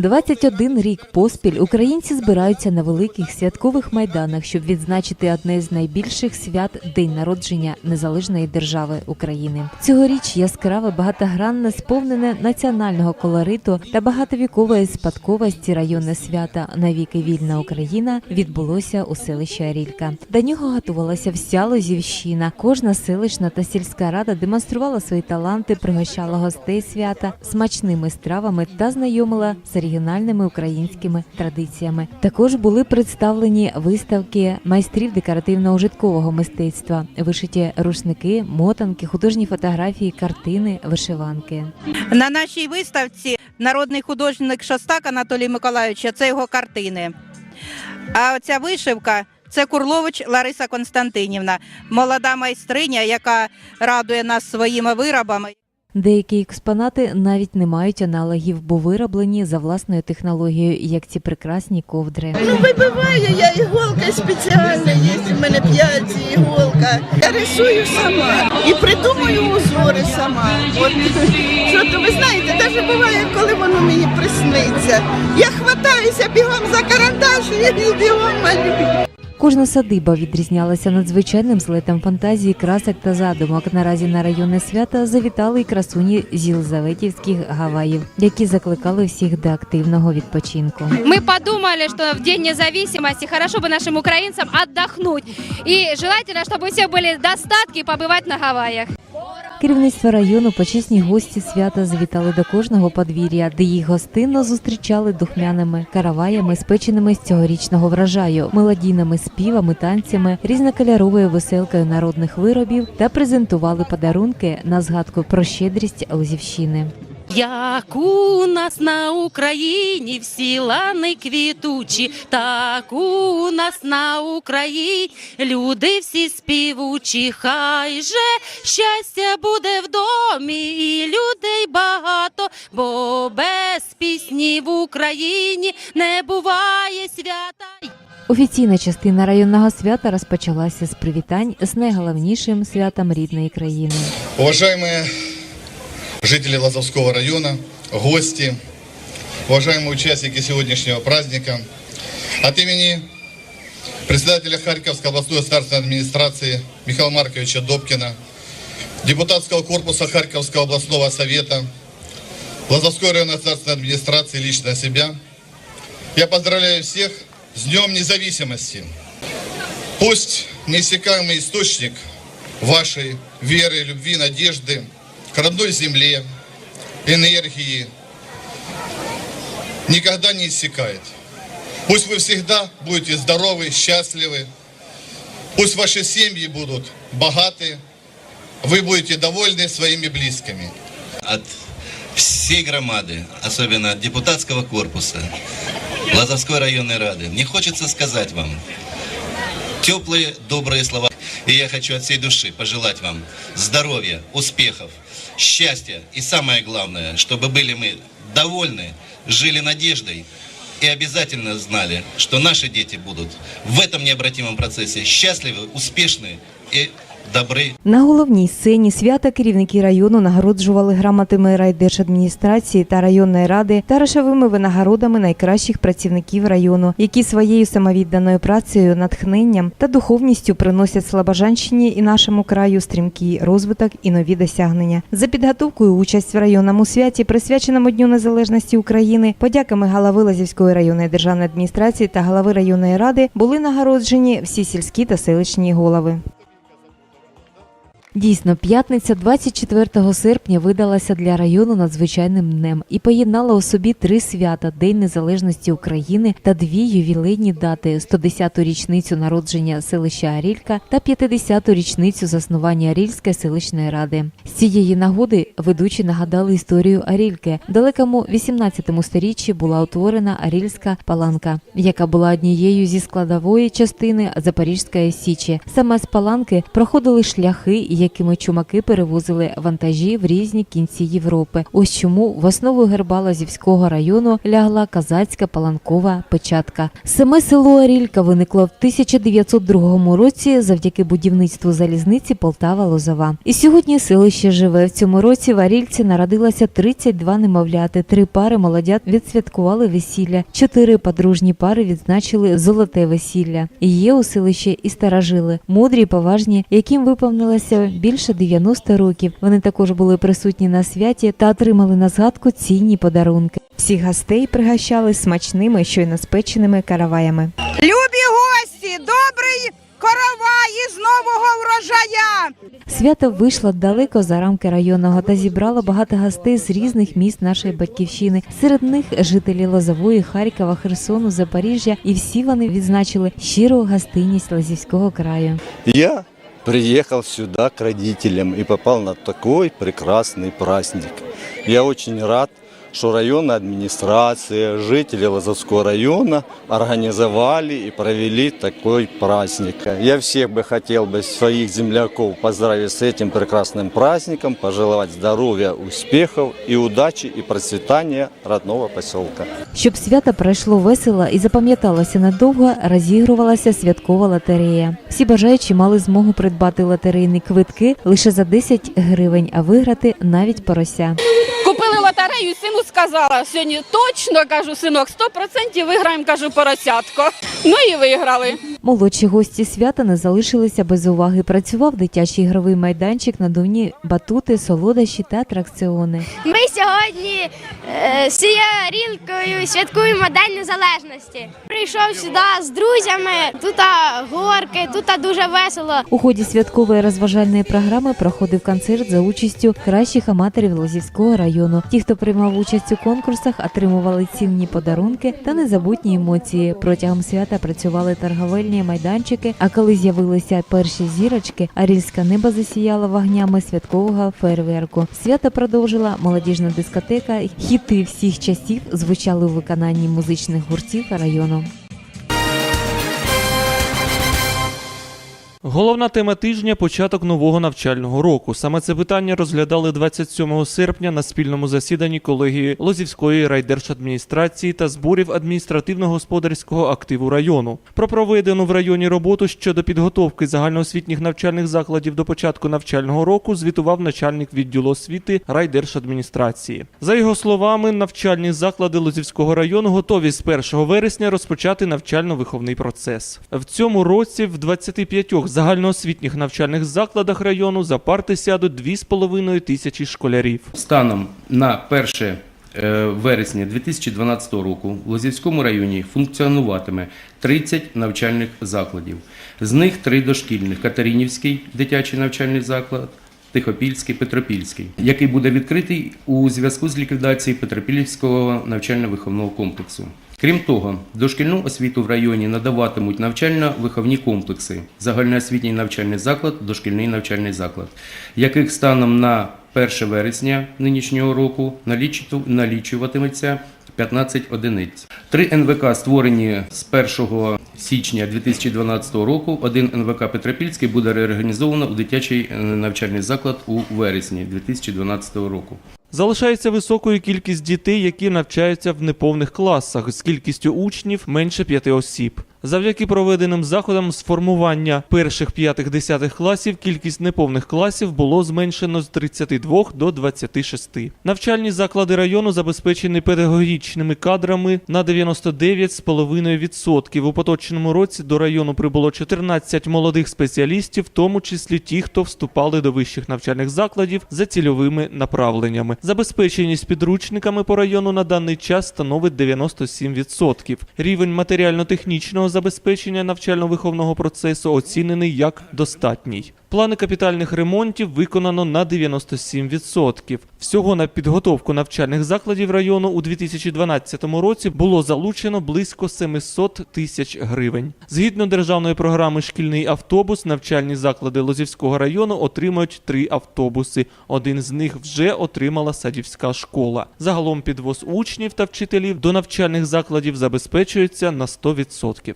21 рік поспіль українці збираються на великих святкових майданах, щоб відзначити одне з найбільших свят День народження незалежної держави України. Цьогоріч яскраве, багатогранне, сповнене національного колориту та багатовікової спадковості районне свята Навіки вільна Україна відбулося у селищі Арілька. До нього готувалася вся Лозівщина. Кожна селищна та сільська рада демонструвала свої таланти, пригощала гостей свята смачними стравами та знайомила з оригінальними українськими традиціями. Також були представлені виставки майстрів декоративно-ужиткового мистецтва, вишиті рушники, мотанки, художні фотографії, картини, вишиванки. На нашій виставці народний художник Шостак Анатолій Миколайович, це його картини. А оця вишивка це Курлович Лариса Константинівна, молода майстриня, яка радує нас своїми виробами. Деякі експонати навіть не мають аналогів, бо вироблені за власною технологією, як ці прекрасні ковдри. Ну, вибиваю я іголка спеціальна, є в мене п'ять іголка. Я рисую сама і придумую узори сама. Що то ви знаєте, навіть буває, коли воно мені присниться. Я хватаюся бігом за карандаш і бігом малюю. Кожна садиба відрізнялася надзвичайним злетом фантазії, красок та задумок. Наразі на районне свято завітали й красуні з Єлизаветівських Гаваїв, які закликали всіх до активного відпочинку. Мы подумали, что в День независимости хорошо бы нашим украинцам отдохнуть. И желательно, чтобы у всех были достатки и побывать на Гавайях. Керівництво району почесні гості свята завітали до кожного подвір'я, де їх гостинно зустрічали духмяними караваями, спеченими з цьогорічного врожаю, мелодійними співами, танцями, різнокольоровою веселкою народних виробів та презентували подарунки на згадку про щедрість Лозівщини. Як у нас на Україні всі лани квітучі, так у нас на Україні люди всі співучі. Хай же щастя буде в домі, і людей багато, бо без пісні в Україні не буває свята. Офіційна частина районного свята розпочалася з привітань з найголовнішим святом рідної країни. Уважаемые жители Лазовского района, гости, уважаемые участники сегодняшнего праздника, от имени председателя Харьковской областной государственной администрации Михаила Марковича Добкина, депутатского корпуса Харьковского областного совета, Лазовской районной государственной администрации, лично себя, я поздравляю всех с Днем Независимости. Пусть неиссякаемый источник вашей веры, любви, надежды к родной земле, энергии никогда не иссякает. Пусть вы всегда будете здоровы, счастливы. Пусть ваши семьи будут богаты. Вы будете довольны своими близкими. от всей громады, особенно от депутатского корпуса Лазовской районной рады. Мне хочется сказать вам теплые, добрые слова. И я хочу от всей души пожелать вам здоровья, успехов, счастья и самое главное, чтобы были мы довольны, жили надеждой и обязательно знали, что наши дети будут в этом необратимом процессе счастливы, успешны и добры На головній сцені свята керівники району нагороджували грамотами райдержадміністрації та районної ради та грошовими винагородами найкращих працівників району, які своєю самовідданою працею, натхненням та духовністю приносять Слобожанщині і нашому краю стрімкий розвиток і нові досягнення. За підготовкою участь в районному святі, присвяченому Дню Незалежності України, подяками голови Лазівської районної державної адміністрації та голови районної ради були нагороджені всі сільські та селищні голови. Дійсно, п'ятниця 24 серпня видалася для району надзвичайним днем і поєднала у собі три свята: День Незалежності України та дві ювілейні дати: 110-ту річницю народження селища Арілька та 50-ту річницю заснування Арільської селищної ради. З цієї нагоди ведучі нагадали історію Арільки. В далекому 18 сторіччі була утворена Арільська паланка, яка була однією зі складової частини Запорізької січі. Саме з паланки проходили шляхи, якими чумаки перевозили вантажі в різні кінці Європи. Ось чому в основу герба Лазівського району лягла казацька паланкова печатка. Саме село Арілька виникло в 1902 році завдяки будівництву залізниці Полтава-Лозова. І сьогодні селище живе. В цьому році в Арільці народилося 32 немовляти. Три пари молодят відсвяткували весілля. Чотири подружні пари відзначили золоте весілля. І є у селищі і старожили, мудрі, поважні, яким виповнилося більше 90 років. Вони також були присутні на святі та отримали на згадку цінні подарунки. Всіх гостей пригощали смачними щойно спеченими караваями. Любі гості, добрий коровай із нового врожая! Свято вийшло далеко за рамки районного та зібрало багато гостей з різних міст нашої батьківщини. Серед них жителі Лозової, Харкова, Херсону, Запоріжжя, і всі вони відзначили щиру гостинність Лазівського краю. Я приехал сюда к родителям и попал на такой прекрасный праздник. Я очень рад, что районная администрация, жители Лозовского района организовали и провели такой праздник. Я всех бы хотел бы своих земляков поздравить с этим прекрасным праздником, пожелать здоровья, успехов и удачи и процветания родного поселка. Щоб свято пройшло весело і запам'яталося надовго, розігрувалася святкова лотерея. Всі бажаючі мали змогу придбати лотерейні квитки лише за 10 гривень, а виграти навіть порося. Лотерею, сину сказала, сьогодні точно кажу, синок, 100% виграємо, кажу, поросятко. Ну і виграли. Молодші гості свята не залишилися без уваги. Працював дитячий ігровий майданчик, надувні батути, солодощі та атракціони. Ми сьогодні е, всією рілкою святкуємо День Незалежності. Прийшов сюди з друзями, тут горки, тут дуже весело. У ході святкової розважальної програми проходив концерт за участю кращих аматорів Лозівського району. Ті, хто приймав участь у конкурсах, отримували цінні подарунки та незабутні емоції. Протягом свята працювали торговельні майданчики. А коли з'явилися перші зірочки, арільська неба засіяла вогнями святкового фейерверку. Свято продовжила молодіжна дискотека. Хіти всіх часів звучали у виконанні музичних гуртів району. Головна тема тижня початок нового навчального року. Саме це питання розглядали 27 серпня на спільному засіданні колегії Лозівської райдержадміністрації та зборів адміністративно-господарського активу району. Про проведену в районі роботу щодо підготовки загальноосвітніх навчальних закладів до початку навчального року звітував начальник відділу освіти райдержадміністрації. За його словами, навчальні заклади Лозівського району готові з 1 вересня розпочати навчально-виховний процес. В цьому році в 25 загальноосвітніх навчальних закладах району за парти сядуть 2,5 тисячі школярів. Станом на 1 е, вересня 2012 року в Лозівському районі функціонуватиме 30 навчальних закладів. З них три дошкільних: Катеринівський дитячий навчальний заклад. Тихопільський, Петропільський, який буде відкритий у зв'язку з ліквідацією Петропільського навчально-виховного комплексу. Крім того, дошкільну освіту в районі надаватимуть навчально-виховні комплекси, загальноосвітній навчальний заклад, дошкільний навчальний заклад, яких станом на 1 вересня нинішнього року налічуватиметься 15 одиниць. Три НВК створені з 1 січня 2012 року. Один НВК Петропільський буде реорганізовано у дитячий е, навчальний заклад у вересні 2012 року. Залишається високою кількість дітей, які навчаються в неповних класах з кількістю учнів менше п'яти осіб. Завдяки проведеним заходам з формування перших п'ятих-десятих класів кількість неповних класів було зменшено з 32 до 26. Навчальні заклади району забезпечені педагогічними кадрами на 99,5%. У поточному році до району прибуло 14 молодих спеціалістів, в тому числі ті, хто вступали до вищих навчальних закладів за цільовими направленнями. Забезпеченість підручниками по району на даний час становить 97%. Рівень матеріально-технічного забезпечення навчально-виховного процесу оцінений як достатній. Плани капітальних ремонтів виконано на 97%. Всього на підготовку навчальних закладів району у 2012 році було залучено близько 700 тисяч гривень. Згідно державної програми Шкільний автобус навчальні заклади Лозівського району отримають три автобуси. Один з них вже отримала садівська школа. Загалом підвоз учнів та вчителів до навчальних закладів забезпечується на 100%.